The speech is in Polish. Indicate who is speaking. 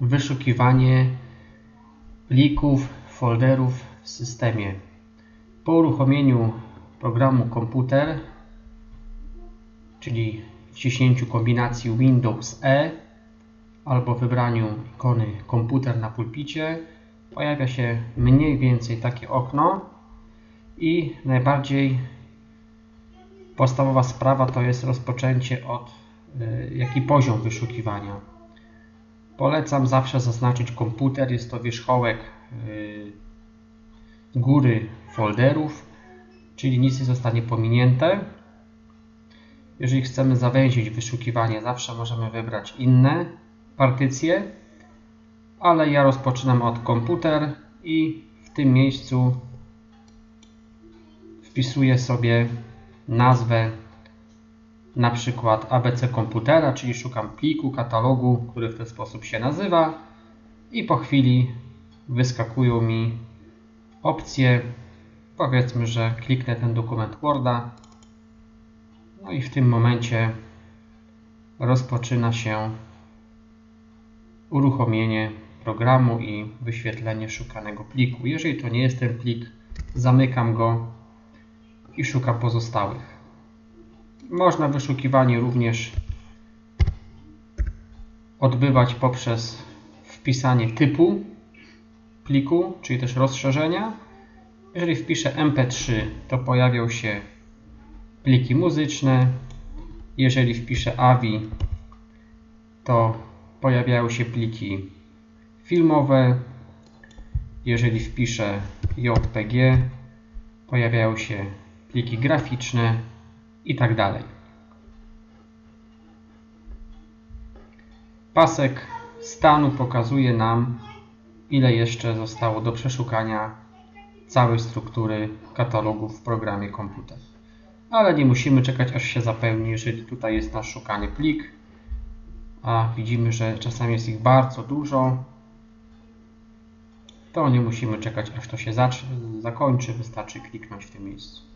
Speaker 1: wyszukiwanie plików, folderów w systemie. Po uruchomieniu programu komputer, czyli wciśnięciu kombinacji Windows E albo wybraniu ikony komputer na pulpicie, pojawia się mniej więcej takie okno i najbardziej podstawowa sprawa to jest rozpoczęcie od y, jaki poziom wyszukiwania. Polecam zawsze zaznaczyć komputer, jest to wierzchołek y, góry folderów, czyli nic nie zostanie pominięte. Jeżeli chcemy zawęzić wyszukiwanie, zawsze możemy wybrać inne partycje, ale ja rozpoczynam od komputer i w tym miejscu wpisuję sobie nazwę na przykład ABC komputera, czyli szukam pliku, katalogu, który w ten sposób się nazywa i po chwili wyskakują mi opcje. Powiedzmy, że kliknę ten dokument Worda. No i w tym momencie rozpoczyna się uruchomienie programu i wyświetlenie szukanego pliku. Jeżeli to nie jest ten plik, zamykam go i szukam pozostałych. Można wyszukiwanie również odbywać poprzez wpisanie typu pliku, czyli też rozszerzenia. Jeżeli wpiszę MP3, to pojawią się pliki muzyczne. Jeżeli wpiszę AVI, to pojawiają się pliki filmowe. Jeżeli wpiszę JPG, pojawiają się pliki graficzne i tak dalej. Pasek stanu pokazuje nam, ile jeszcze zostało do przeszukania całej struktury katalogów w programie komputer. Ale nie musimy czekać, aż się zapełni, jeżeli tutaj jest nasz szukany plik, a widzimy, że czasami jest ich bardzo dużo, to nie musimy czekać, aż to się zakończy, wystarczy kliknąć w tym miejscu.